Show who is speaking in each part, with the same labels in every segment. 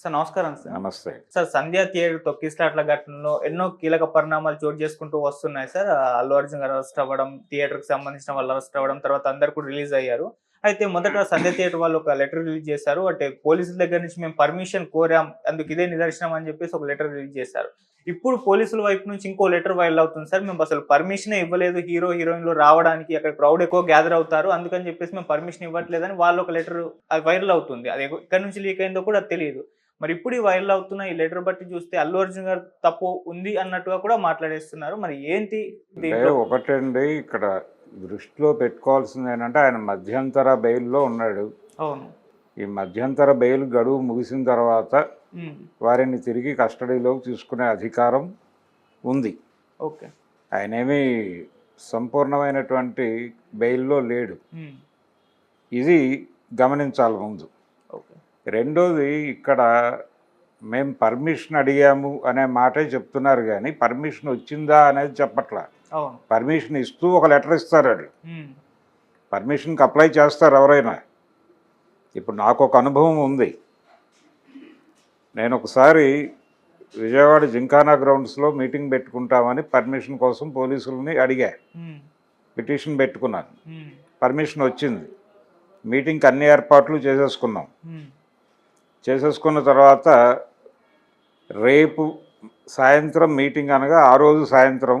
Speaker 1: Sir నమస్కారం sir.
Speaker 2: నమస్తే.
Speaker 1: Sir సంధ్యా theatre తొక్కిస్లాట్ల ఘటనలో ఎన్నో కీలక పరిణామాలు చోటు చేసుకుంటూ వస్తున్నాయి సార్. అల్లు అర్జున్ గారు అరెస్ట్ అవ్వడం థియేటర్కి సంబంధించిన వాళ్ళు అరెస్ట్ అవ్వడం తర్వాత అందరు కూడా రిలీజ్ అయ్యారు. అయితే మొదట సంధ్య థియేటర్ వాళ్ళు ఒక లెటర్ రిలీజ్ చేశారు. అంటే పోలీసుల దగ్గర నుంచి మేము పర్మిషన్ కోరాం అందుకు ఇదే నిదర్శనం అని చెప్పేసి ఒక లెటర్ రిలీజ్ చేశారు. ఇప్పుడు పోలీసుల వైపు నుంచి ఇంకో లెటర్ వైరల్ అవుతుంది సార్. మేము అసలు పర్మిషన్ ఇవ్వలేదు. హీరో హీరోయిన్లు రావడానికి అక్కడ క్రౌడ్ ఎక్కువ గ్యాదర్ అవుతారు. అందుకని చెప్పేసి మేము పర్మిషన్ ఇవ్వట్లేదని వాళ్ళు ఒక లెటర్ వైరల్ అవుతుంది. అది ఎక్కడి నుంచి లీక్ అయిందో కూడా తెలియదు. మరి ఇప్పుడు ఈ వైరల్ అవుతున్న ఈ లెటర్ బట్టి చూస్తే అల్లు అర్జున్ గారు తప్పు ఉంది అన్నట్టుగా కూడా మాట్లాడేస్తున్నారు. మరి ఏంటి
Speaker 2: ఒకటండి ఇక్కడ దృష్టిలో పెట్టుకోవాల్సింది ఏంటంటే ఆయన మధ్యంతర బెయిల్లో ఉన్నాడు.
Speaker 1: అవును.
Speaker 2: ఈ మధ్యంతర బెయిల్ గడువు ముగిసిన తర్వాత వారిని తిరిగి కస్టడీలోకి తీసుకునే అధికారం ఉంది.
Speaker 1: ఓకే.
Speaker 2: ఆయనేమి సంపూర్ణమైనటువంటి బెయిల్లో లేడు. ఇది గమనించాలి ముందు. రెండోది ఇక్కడ మేము పర్మిషన్ అడిగాము అనే మాటే చెప్తున్నారు కానీ పర్మిషన్ వచ్చిందా అనేది చెప్పట్లా. పర్మిషన్ ఇస్తూ ఒక లెటర్ ఇస్తారు వాళ్ళు.
Speaker 1: ఉమ్,
Speaker 2: పర్మిషన్కి అప్లై చేస్తారు ఎవరైనా. ఇప్పుడు నాకు ఒక అనుభవం ఉంది. నేను ఒకసారి విజయవాడ జింకానా గ్రౌండ్స్లో మీటింగ్ పెట్టుకుంటామని పర్మిషన్ కోసం పోలీసులని అడిగా. పిటిషన్ పెట్టుకున్నాను. పర్మిషన్ వచ్చింది. మీటింగ్కి అన్ని ఏర్పాట్లు చేసేసుకున్నాం. చేసేసుకున్న తర్వాత రేపు సాయంత్రం మీటింగ్ అనగా ఆ రోజు సాయంత్రం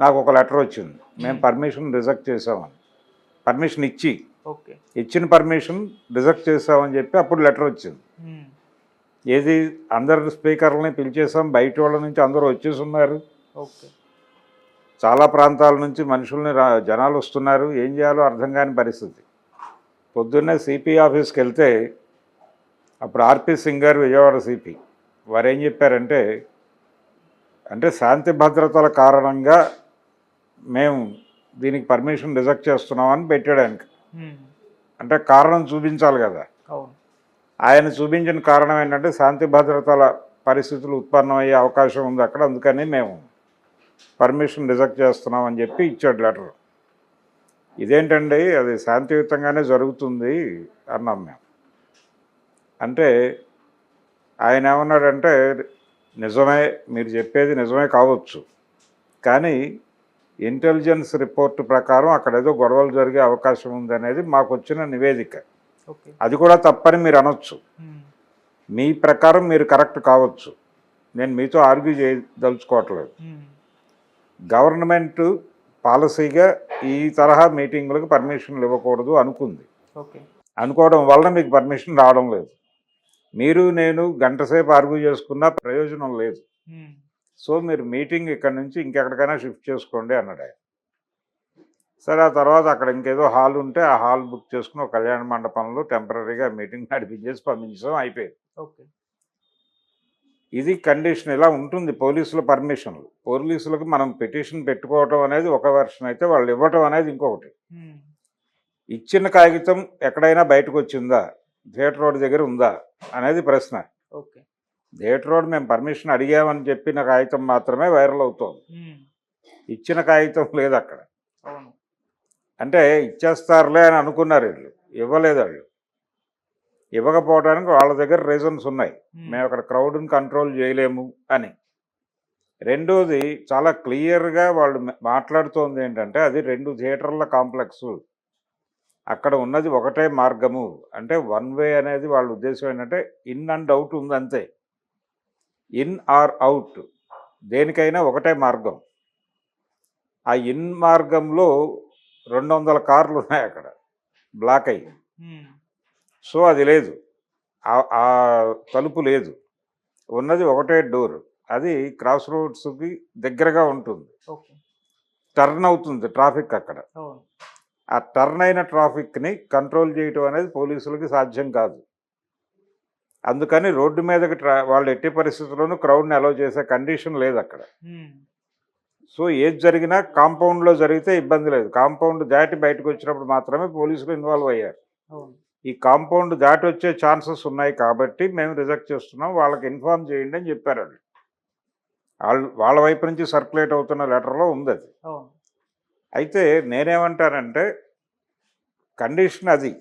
Speaker 2: నాకు ఒక లెటర్ వచ్చింది. మేము పర్మిషన్ రిజెక్ట్ చేసామని పర్మిషన్ ఇచ్చి.
Speaker 1: ఓకే.
Speaker 2: ఇచ్చిన పర్మిషన్ రిజెక్ట్ చేసామని చెప్పి అప్పుడు లెటర్ వచ్చింది. ఏది అందరు స్పీకర్లని పిలిచేసాం బయట వాళ్ళ నుంచి అందరూ వచ్చేసి ఉన్నారు.
Speaker 1: ఓకే.
Speaker 2: చాలా ప్రాంతాల నుంచి మనుషుల్ని జనాలు వస్తున్నారు. ఏం చేయాలో అర్థం కాని పరిస్థితి. పొద్దున్నే సిపి ఆఫీస్కి వెళ్తే అప్పుడు ఆర్పి సింగ్ గారు విజయవాడ సిపి వారు ఏం చెప్పారంటే అంటే శాంతి భద్రతల కారణంగా మేము దీనికి పర్మిషన్ రిజెక్ట్ చేస్తున్నామని పెట్టాడు ఆయనకి.
Speaker 1: ఉమ్,
Speaker 2: అంటే కారణం చూపించాలి కదా. ఆయన చూపించిన కారణం ఏంటంటే శాంతి భద్రతల పరిస్థితులు ఉత్పన్నమయ్యే అవకాశం ఉంది అక్కడ అందుకని మేము పర్మిషన్ రిజెక్ట్ చేస్తున్నాం అని చెప్పి ఇచ్చాడు లెటర్. ఇదేంటండి అది శాంతియుతంగానే జరుగుతుంది అన్నాం మేము. అంటే ఆయన ఏమన్నాడంటే నిజమే మీరు చెప్పేది నిజమే కావచ్చు. కానీ ఇంటెలిజెన్స్ రిపోర్ట్ ప్రకారం అక్కడ ఏదో గొడవలు జరిగే అవకాశం ఉందనేది మాకు వచ్చిన నివేదిక అది కూడా తప్పని మీరు అనొచ్చు. మీ ప్రకారం మీరు కరెక్ట్ కావచ్చు. నేను మీతో ఆర్గ్యూ చేయదలుచుకోవట్లేదు. గవర్నమెంట్ పాలసీగా ఈ తరహా మీటింగులకు పర్మిషన్లు ఇవ్వకూడదు అనుకుంది. అనుకోవడం వలన మీకు పర్మిషన్ రావడం లేదు. మీరు నేను గంట సేపు ఆర్గ్యూ చేసుకున్నా ప్రయోజనం లేదు. సో మీరు మీటింగ్ ఇక్కడ నుంచి ఇంకెక్కడికైనా షిఫ్ట్ చేసుకోండి అన్నాడు ఆయన. సరే ఆ తర్వాత అక్కడ ఇంకేదో హాల్ ఉంటే ఆ హాల్ బుక్ చేసుకుని ఒక కళ్యాణ మండపంలో టెంపరీగా మీటింగ్ నడిపించేసి పంపించాం అయిపోయింది.
Speaker 1: ఓకే.
Speaker 2: ఇది కండిషన్ ఇలా ఉంటుంది పోలీసుల పర్మిషన్లు. పోలీసులకు మనం పిటిషన్ పెట్టుకోవటం అనేది ఒక వెర్షన్ అయితే వాళ్ళు ఇవ్వటం అనేది ఇంకొకటి. ఇచ్చిన కాగితం ఎక్కడైనా బయటకు వచ్చిందా? థియేటర్ రోడ్ దగ్గర ఉందా? అనేది ప్రశ్న.
Speaker 1: ఓకే.
Speaker 2: థియేటర్ రోడ్ మేము పర్మిషన్ అడిగామని చెప్పిన కాగితం మాత్రమే వైరల్ అవుతోంది. ఇచ్చిన కాగితం లేదు అక్కడ. అంటే ఇచ్చేస్తారులే అని అనుకున్నారు వీళ్ళు. ఇవ్వలేదు వాళ్ళు. ఇవ్వకపోవడానికి వాళ్ళ దగ్గర రీజన్స్ ఉన్నాయి. మేము అక్కడ క్రౌడ్ని కంట్రోల్ చేయలేము అని. రెండోది చాలా క్లియర్గా వాళ్ళు మాట్లాడుతోంది ఏంటంటే అది రెండు థియేటర్ల కాంప్లెక్స్ అక్కడ ఉన్నది ఒకటే మార్గము. అంటే వన్ వే అనేది వాళ్ళ ఉద్దేశం ఏంటంటే ఇన్ అండ్ అవుట్ ఉంది అంతే ఇన్ ఆర్ అవుట్. దేనికైనా ఒకటే మార్గం. ఆ ఇన్ మార్గంలో రెండు వందల కార్లు ఉన్నాయి అక్కడ. బ్లాక్ అయ్యి. సో అది లేదు. ఆ- తలుపు లేదు. ఉన్నది ఒకటే డోర్. అది క్రాస్ రోడ్స్కి దగ్గరగా ఉంటుంది. టర్న్ అవుతుంది ట్రాఫిక్ అక్కడ. ఆ టర్న్ అయిన ట్రాఫిక్ని కంట్రోల్ చేయటం అనేది పోలీసులకి సాధ్యం కాదు. అందుకని రోడ్డు మీదకి ట్రా వాళ్ళు ఎట్టి పరిస్థితుల్లోనూ క్రౌడ్ని అలౌ చేసే కండిషన్ లేదు అక్కడ. సో ఏది జరిగినా కాంపౌండ్లో జరిగితే ఇబ్బంది లేదు. కాంపౌండ్ దాటి బయటకు వచ్చినప్పుడు మాత్రమే పోలీసులు ఇన్వాల్వ్ అయ్యారు. ఈ కాంపౌండ్ దాటి వచ్చే ఛాన్సెస్ ఉన్నాయి కాబట్టి మేము రిజెక్ట్ చేస్తున్నాం. వాళ్ళకి ఇన్ఫార్మ్ చేయండి అని చెప్పారు వాళ్ళు వాళ్ళు వైపు నుంచి సర్క్యులేట్ అవుతున్న లెటర్లో ఉంది అది. అయితే నేనేమంటానంటే కండిషన్ అది.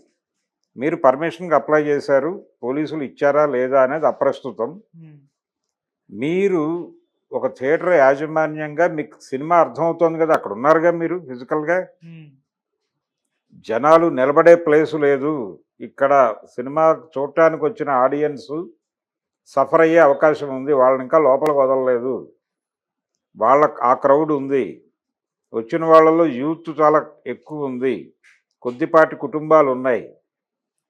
Speaker 2: మీరు పర్మిషన్కి అప్లై చేశారు పోలీసులు ఇచ్చారా లేదా అనేది అప్రస్తుతం. మీరు ఒక థియేటర్ యాజమాన్యంగా మీకు సినిమా అర్థమవుతోంది కదా అక్కడ ఉన్నారుగా మీరు ఫిజికల్గా. జనాలు నిలబడే ప్లేసు లేదు. ఇక్కడ సినిమా చూడటానికి వచ్చిన ఆడియన్స్ సఫర్ అయ్యే అవకాశం ఉంది. వాళ్ళని ఇంకా లోపలికి వదలలేదు. వాళ్ళ ఆ క్రౌడ్ ఉంది. వచ్చిన వాళ్ళలో యూత్ చాలా ఎక్కువ ఉంది. కొద్దిపాటి కుటుంబాలు ఉన్నాయి.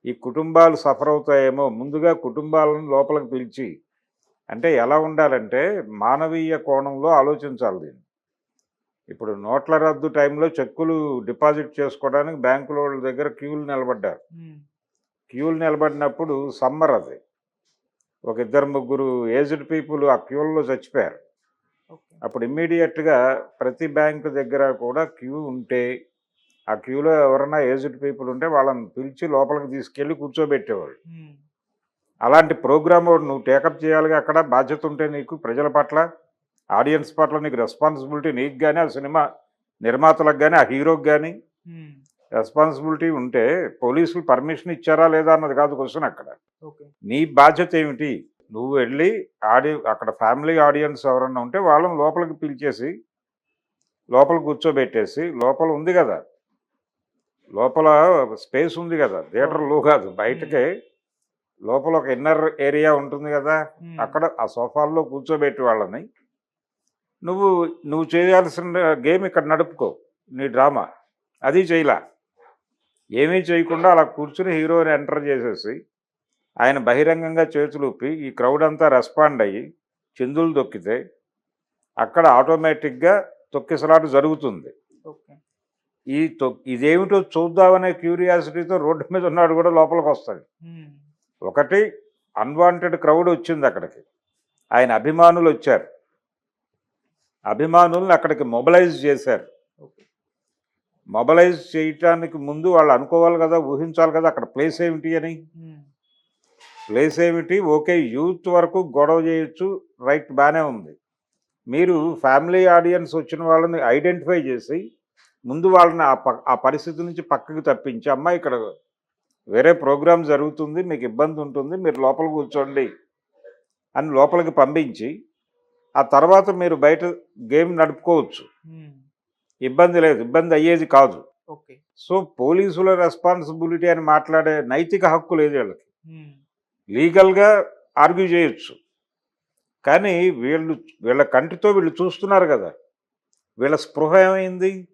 Speaker 2: ఈ కుటుంబాలు సఫర్ అవుతాయేమో ముందుగా కుటుంబాలను లోపలికి పిలిచి అంటే ఎలా ఉండాలంటే మానవీయ కోణంలో ఆలోచించాలి దీన్ని. ఇప్పుడు నోట్ల రద్దు టైంలో చెక్కులు డిపాజిట్ చేసుకోవడానికి బ్యాంకుల వాళ్ళ దగ్గర క్యూలు నిలబడ్డారు. క్యూలు నిలబడినప్పుడు సమ్మర్ అది. ఒక ఇద్దరు ముగ్గురు ఏజ్డ్ పీపుల్ ఆ క్యూల్లో చచ్చిపోయారు. అప్పుడు ఇమ్మీడియట్గా ప్రతి బ్యాంకు దగ్గర కూడా క్యూ ఉంటే ఆ క్యూలో ఎవరైనా ఏజ్డ్ పీపుల్ ఉంటే వాళ్ళని పిలిచి లోపలికి తీసుకెళ్ళి కూర్చోబెట్టేవాళ్ళు. అలాంటి ప్రోగ్రామ్ నువ్వు టేకప్ చేయాలిగా అక్కడ బాధ్యత ఉంటే నీకు ప్రజల పట్ల ఆడియన్స్ పట్ల నీకు రెస్పాన్సిబిలిటీ నీకు కానీ ఆ సినిమా నిర్మాతలకు కానీ ఆ హీరోకి కానీ రెస్పాన్సిబిలిటీ ఉంటే పోలీసులు పర్మిషన్ ఇచ్చారా లేదా అన్నది కాదు క్వశ్చన్ అక్కడ. నీ బాధ్యత ఏమిటి? నువ్వు వెళ్ళి ఆడి అక్కడ ఫ్యామిలీ ఆడియన్స్ ఎవరన్నా ఉంటే వాళ్ళని లోపలికి పిలిచేసి లోపల కూర్చోబెట్టేసి లోపల ఉంది కదా. లోపల స్పేస్ ఉంది కదా. థియేటర్లో కాదు బయటకే. లోపల ఒక ఇన్నర్ ఏరియా ఉంటుంది కదా. అక్కడ ఆ సోఫాల్లో కూర్చోబెట్టి వాళ్ళని. నువ్వు నువ్వు చేయాల్సిన గేమ్ ఇక్కడ నడుపుకో నీ డ్రామా. అది చేయలా. ఏమీ చేయకుండా అలా కూర్చుని హీరోని ఎంటర్ చేసేసి ఆయన బహిరంగంగా చేతులు ఊపి ఈ క్రౌడ్ అంతా రెస్పాండ్ అయ్యి చిందులు దొక్కితే అక్కడ ఆటోమేటిక్గా తొక్కిసలాట జరుగుతుంది. ఈ తొ ఇదేమిటో చూద్దామనే క్యూరియాసిటీతో రోడ్డు మీద ఉన్నాడు కూడా లోపలికి వస్తాడు.
Speaker 1: ఉమ్,
Speaker 2: ఒకటి అన్వాంటెడ్ క్రౌడ్ వచ్చింది అక్కడికి. ఆయన అభిమానులు వచ్చారు. అభిమానుల్ని అక్కడికి మొబలైజ్ చేశారు. మొబలైజ్ చేయటానికి ముందు వాళ్ళు అనుకోవాలి కదా ఊహించాలి కదా అక్కడ ప్లేస్ ఏమిటి అని. ప్లేస్ ఏమిటి? ఓకే యూత్ వరకు గొడవ చేయొచ్చు. రైట్ బాగానే ఉంది. మీరు ఫ్యామిలీ ఆడియన్స్ వచ్చిన వాళ్ళని ఐడెంటిఫై చేసి ముందు వాళ్ళని ఆ ఆ పరిస్థితి నుంచి పక్కకి తప్పించి అమ్మ ఇక్కడ వేరే ప్రోగ్రామ్ జరుగుతుంది మీకు ఇబ్బంది ఉంటుంది మీరు లోపల కూర్చోండి అని లోపలికి పంపించి ఆ తర్వాత మీరు బయట గేమ్ నడుపుకోవచ్చు.
Speaker 1: ఉమ్,
Speaker 2: ఇబ్బంది లేదు ఇబ్బంది అయ్యేది కాదు.
Speaker 1: ఓకే.
Speaker 2: సో పోలీసుల రెస్పాన్సిబిలిటీ అని మాట్లాడే నైతిక హక్కు లేదు వీళ్ళకి.
Speaker 1: ఉమ్,
Speaker 2: లీగల్గా ఆర్గ్యూ చేయొచ్చు. కానీ వీళ్ళు వీళ్ళ కంటితో వీళ్ళు చూస్తున్నారు కదా. వీళ్ళ స్పృహ ఏమైంది?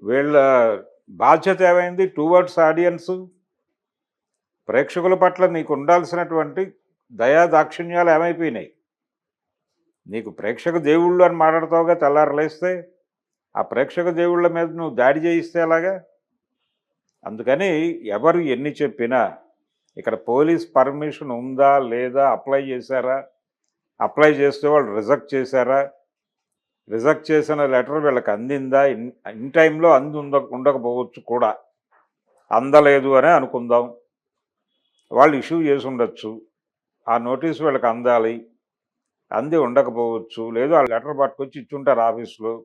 Speaker 2: వీళ్ళ బాధ్యత ఏమైంది? Towards audience. ప్రేక్షకుల పట్ల నీకు ఉండాల్సినటువంటి దయా దాక్షిణ్యాలు ఏమైపోయినాయి? నీకు ప్రేక్షక దేవుళ్ళు అని మాట్లాడతావుగా తెల్లారలేస్తే ఆ ప్రేక్షక దేవుళ్ళ మీద నువ్వు దాడి చేయిస్తే ఎలాగా? అందుకని ఎవరు ఎన్ని చెప్పినా ఇక్కడ పోలీస్ పర్మిషన్ ఉందా లేదా అప్లై చేశారా? అప్లై చేస్తే వాళ్ళు రిజెక్ట్ చేశారా? రిజెక్ట్ చేసిన లెటర్ వీళ్ళకి అందిందా? ఇన్ ఇన్ టైంలో అంది ఉండ ఉండకపోవచ్చు కూడా. అందలేదు అని అనుకుందాం. వాళ్ళు ఇష్యూ చేసి ఉండొచ్చు. ఆ నోటీస్ వీళ్ళకి అందాలి. అంది ఉండకపోవచ్చు. లేదు ఆ లెటర్ పట్టుకొచ్చి ఇచ్చుంటారు ఆఫీస్లో.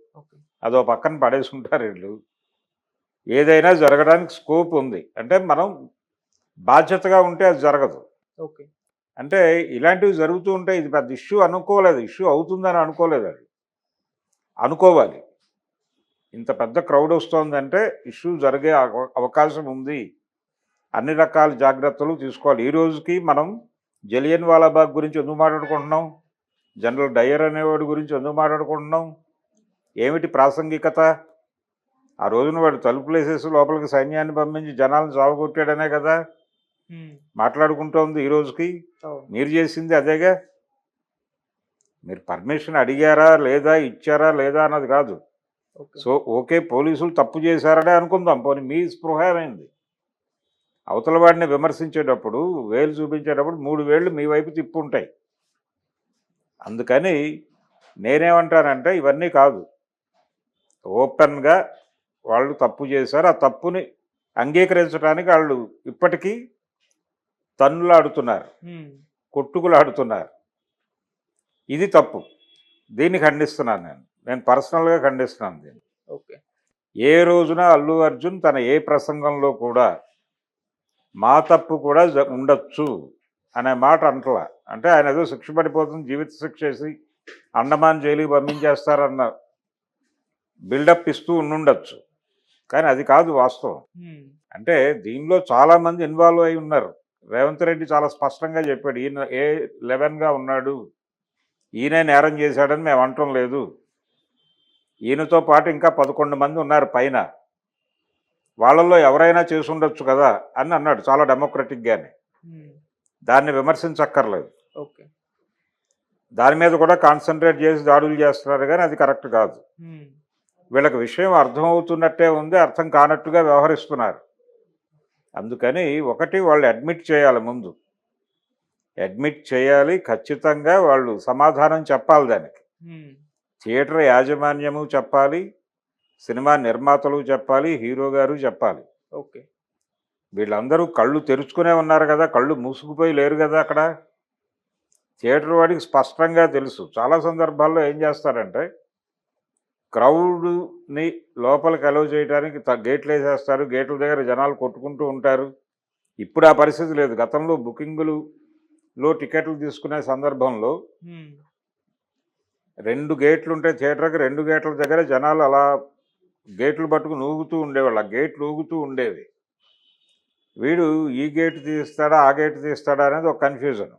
Speaker 2: అదో పక్కన పడేసి ఉంటారు వీళ్ళు. ఏదైనా జరగడానికి స్కోప్ ఉంది. అంటే మనం బాధ్యతగా ఉంటే అది జరగదు.
Speaker 1: ఓకే.
Speaker 2: అంటే ఇలాంటివి జరుగుతూ ఉంటే ఇది పెద్ద ఇష్యూ అనుకోలేదు. ఇష్యూ అవుతుందని అనుకోలేదు అది. అనుకోవాలి. ఇంత పెద్ద క్రౌడ్ వస్తోందంటే ఇష్యూ జరిగే అవ- అవకాశం ఉంది. అన్ని రకాల జాగ్రత్తలు తీసుకోవాలి. ఈ రోజుకి మనం జలియన్ వాలాబాగ్ గురించి ఎందుకు మాట్లాడుకుంటున్నాం? జనరల్ డయర్ అనేవాడి గురించి ఎందుకు మాట్లాడుకుంటున్నాం? ఏమిటి ప్రాసంగికత? ఆ రోజున వాడు తలుపులు వేసేసి లోపలికి సైన్యాన్ని పంపించి జనాలను సాగుకొట్టాడనే కదా.
Speaker 1: ఉమ్,
Speaker 2: మాట్లాడుకుంటోంది ఈ రోజుకి. మీరు చేసింది అదేగా? మీరు పర్మిషన్ అడిగారా? లేదా? ఇచ్చారా? లేదా? అన్నది కాదు. సో ఓకే పోలీసులు తప్పు చేశారనే అనుకుందాం. పోనీ మీ స్పృహ ఏమైంది? అవతల వాడిని విమర్శించేటప్పుడు వేలు చూపించేటప్పుడు మూడు వేళ్ళు మీ వైపు తిప్పు ఉంటాయి అందుకని నేనేమంటానంటే ఇవన్నీ కాదు. ఓపెన్గా వాళ్ళు తప్పు చేశారు. ఆ తప్పుని అంగీకరించడానికి వాళ్ళు ఇప్పటికీ తన్నులాడుతున్నారు కొట్టుకులాడుతున్నారు. ఇది తప్పు. దీన్ని ఖండిస్తున్నాను నేను. నేను పర్సనల్గా ఖండిస్తున్నాను దీన్ని.
Speaker 1: ఓకే.
Speaker 2: ఏ రోజున అల్లు అర్జున్ తన ఏ ప్రసంగంలో కూడా మా తప్పు కూడా ఉండొచ్చు అనే మాట అంటలా. అంటే ఆయన ఏదో శిక్ష పడిపోతుంది జీవిత శిక్ష చేసి అండమాన్ జైలుకి పంపించేస్తారన్న బిల్డప్ ఇస్తూ ఉండుండొచ్చు. కానీ అది కాదు వాస్తవం. అంటే దీనిలో చాలా మంది ఇన్వాల్వ్ అయి ఉన్నారు. రేవంత్ రెడ్డి చాలా స్పష్టంగా చెప్పాడు. ఈయన ఏ లెవెన్గా ఉన్నాడు? ఈయనే నేరం చేశాడని మేము అంటం లేదు. ఈయనతో పాటు ఇంకా పదకొండు మంది ఉన్నారు పైన. వాళ్ళల్లో ఎవరైనా చేసి ఉండొచ్చు కదా అని అన్నాడు చాలా డెమోక్రటిక్గానే దాన్ని విమర్శించక్కర్లేదు.
Speaker 1: ఓకే.
Speaker 2: దాని మీద కూడా కాన్సన్ట్రేట్ చేసి దాడులు చేస్తున్నారు కానీ అది కరెక్ట్ కాదు. వీళ్ళకి విషయం అర్థమవుతున్నట్టే ఉంది అర్థం కానట్టుగా వ్యవహరిస్తున్నారు. అందుకని ఒకటి వాళ్ళు అడ్మిట్ చేయాలి ముందు. అడ్మిట్ చేయాలి ఖచ్చితంగా వాళ్ళు సమాధానం చెప్పాలి దానికి. థియేటర్ యాజమాన్యము చెప్పాలి సినిమా నిర్మాతలు చెప్పాలి హీరో గారు చెప్పాలి.
Speaker 1: ఓకే.
Speaker 2: వీళ్ళందరూ కళ్ళు తెరుచుకునే ఉన్నారు కదా కళ్ళు మూసుకుపోయి లేరు కదా అక్కడ. థియేటర్ వాడికి స్పష్టంగా తెలుసు. చాలా సందర్భాల్లో ఏం చేస్తారంటే క్రౌడ్ని లోపలికి అలౌ చేయడానికి గేట్లు వేసేస్తారు. గేట్ల దగ్గర జనాలు కొట్టుకుంటూ ఉంటారు. ఇప్పుడు ఆ పరిస్థితి లేదు. గతంలో బుకింగులులో టికెట్లు తీసుకునే సందర్భంలో రెండు గేట్లు ఉంటే థియేటర్కి రెండు గేట్ల దగ్గర జనాలు అలా గేట్లు పట్టుకుని ఊగుతూ ఉండేవాళ్ళు. ఆ గేట్లు ఊగుతూ ఉండేవి వీడు ఈ గేట్ తీస్తాడా ఆ గేట్ తీస్తాడా అనేది ఒక కన్ఫ్యూజన్.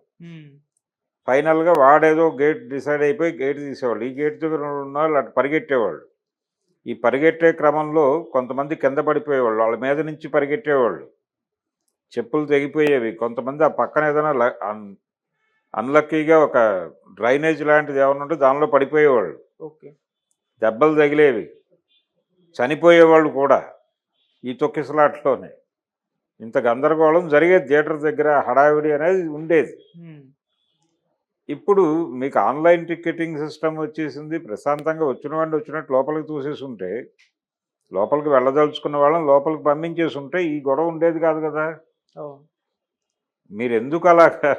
Speaker 2: ఫైనల్గా వాడేదో గేట్ డిసైడ్ అయిపోయి గేట్ తీసేవాళ్ళు. ఈ గేట్ దగ్గర ఉన్న వాళ్ళు అటు పరిగెట్టేవాళ్ళు. ఈ పరిగెట్టే క్రమంలో కొంతమంది కింద పడిపోయేవాళ్ళు. వాళ్ళ మీద నుంచి పరిగెట్టేవాళ్ళు. చెప్పులు తెగిపోయేవి. కొంతమంది ఆ పక్కన ఏదైనా అన్లక్కీగా ఒక డ్రైనేజ్ లాంటిది ఏమైనా ఉంటే దానిలో పడిపోయేవాళ్ళు.
Speaker 1: ఓకే.
Speaker 2: దెబ్బలు తగిలేవి. చనిపోయేవాళ్ళు కూడా ఈ తొక్కిసలాట్లోనే. ఇంత గందరగోళం జరిగేది థియేటర్ దగ్గర హడావిడి అనేది ఉండేది. ఇప్పుడు మీకు ఆన్లైన్ టికెటింగ్ సిస్టమ్ వచ్చేసింది ప్రశాంతంగా వచ్చిన వాడిని వచ్చినట్టు లోపలికి తోసేసి ఉంటే లోపలికి వెళ్ళదలుచుకున్న వాళ్ళని లోపలికి పంపించేసి ఉంటే ఈ గొడవ ఉండేది కాదు కదా. మీరు ఎందుకు అలాగా?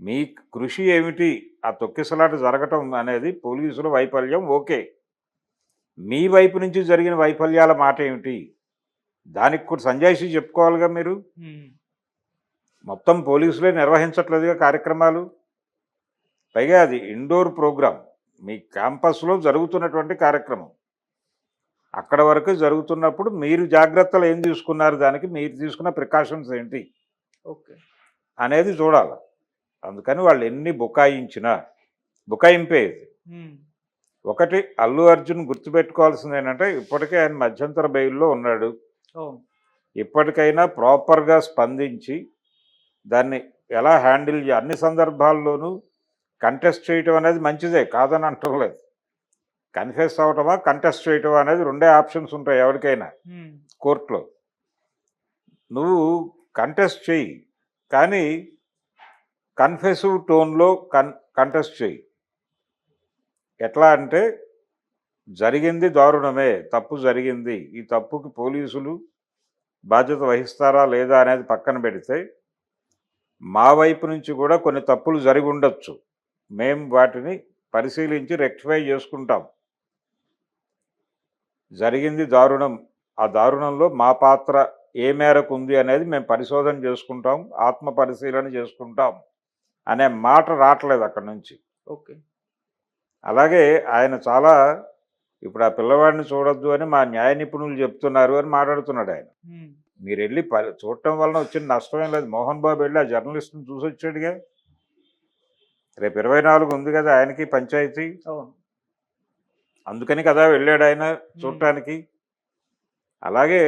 Speaker 2: మీ కృషి ఏమిటి? ఆ తొక్కిసలాట జరగటం అనేది పోలీసుల వైఫల్యం ఓకే. మీ వైపు నుంచి జరిగిన వైఫల్యాల మాట ఏమిటి? దానికి కూడా సంజాయిషి చెప్పుకోవాలిగా మీరు? మొత్తం పోలీసులే నిర్వహించట్లేదుగా కార్యక్రమాలు? పైగా అది ఇండోర్ ప్రోగ్రామ్ మీ క్యాంపస్లో జరుగుతున్నటువంటి కార్యక్రమం. అక్కడ వరకు జరుగుతున్నప్పుడు మీరు జాగ్రత్తలు ఏం తీసుకున్నారు? దానికి మీరు తీసుకున్న ప్రికాషన్స్ ఏంటి?
Speaker 1: ఓకే.
Speaker 2: అనేది చూడాలి. అందుకని వాళ్ళు ఎన్ని బుకాయించినా బుకాయింపే ఇది.
Speaker 1: ఉమ్,
Speaker 2: ఒకటి అల్లు అర్జున్ గుర్తుపెట్టుకోవాల్సింది ఏంటంటే ఇప్పటికే ఆయన మధ్యంతర బెయిల్లో ఉన్నాడు. ఇప్పటికైనా ప్రాపర్గా స్పందించి దాన్ని ఎలా హ్యాండిల్ అన్ని సందర్భాల్లోనూ కంటెస్ట్ చేయటం అనేది మంచిదే కాదని అంటలేదు కన్ఫెస్ అవటమా కంటెస్ట్ చేయటమా అనేది రెండే ఆప్షన్స్ ఉంటాయి ఎవరికైనా కోర్టులో. నువ్వు కంటెస్ట్ చెయ్యి కానీ కన్ఫెసివ్ టోన్లో కన్ కంటెస్ట్ చెయ్యి ఎట్లా అంటే జరిగింది దారుణమే తప్పు జరిగింది ఈ తప్పుకి పోలీసులు బాధ్యత వహిస్తారా లేదా అనేది పక్కన పెడితే మా వైపు నుంచి కూడా కొన్ని తప్పులు జరిగి ఉండొచ్చు. మేం వాటిని పరిశీలించి రెక్టిఫై చేసుకుంటాం. జరిగింది దారుణం. ఆ దారుణంలో మా పాత్ర ఏ మేరకు ఉంది అనేది మేము పరిశోధన చేసుకుంటాం ఆత్మ పరిశీలన చేసుకుంటాం అనే మాట రావట్లేదు అక్కడి నుంచి.
Speaker 1: ఓకే.
Speaker 2: అలాగే ఆయన చాలా ఇప్పుడు ఆ పిల్లవాడిని చూడొద్దు అని మా న్యాయ నిపుణులు చెప్తున్నారు అని మాట్లాడుతున్నాడు ఆయన. మీరు వెళ్ళి చూడటం వలన వచ్చిన నష్టమేం లేదు. మోహన్ బాబు వెళ్ళి ఆ జర్నలిస్ట్ని చూసి వచ్చాడుగా రేపు ఇరవై నాలుగు ఉంది కదా ఆయనకి పంచాయతీ. అందుకని కదా వెళ్ళాడు ఆయన చూడటానికి. అలాగే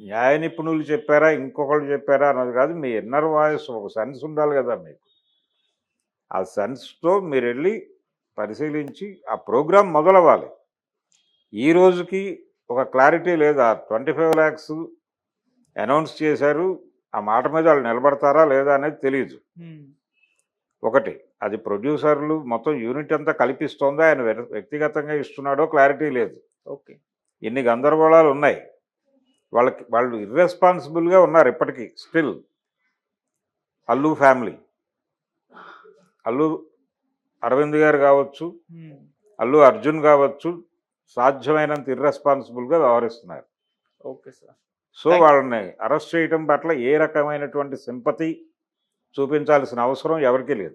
Speaker 2: న్యాయ నిపుణులు చెప్పారా ఇంకొకళ్ళు చెప్పారా అన్నది కాదు మీ ఇన్నర్ వాయిస్ ఒక సెన్స్ ఉండాలి కదా మీకు. ఆ సెన్స్తో మీరు వెళ్ళి పరిశీలించి ఆ ప్రోగ్రాం మొదలవ్వాలి. ఈ రోజుకి ఒక క్లారిటీ లేదా ట్వంటీ ఫైవ్ ల్యాక్స్ అనౌన్స్ చేశారు ఆ మాట మీద వాళ్ళు నిలబడతారా లేదా అనేది తెలియదు ఒకటి అది ప్రొడ్యూసర్లు మొత్తం యూనిట్ అంతా కల్పిస్తోందో. ఆయన వ్య- వ్యక్తిగతంగా ఇస్తున్నాడో క్లారిటీ లేదు.
Speaker 1: ఓకే.
Speaker 2: ఇన్ని గందరగోళాలు ఉన్నాయి. వాళ్ళకి వాళ్ళు ఇర్రెస్పాన్సిబుల్గా ఉన్నారు ఇప్పటికీ స్టిల్ అల్లు ఫ్యామిలీ అల్లు అరవింద్ గారు కావచ్చు అల్లు అర్జున్ కావచ్చు సాధ్యమైనంత ఇర్రెస్పాన్సిబుల్గా వ్యవహరిస్తున్నారు.
Speaker 1: Okay sir.
Speaker 2: సో వాళ్ళని అరెస్ట్ చేయటం పట్ల ఏ రకమైనటువంటి సింపతి చూపించాల్సిన అవసరం ఎవరికీ లేదు.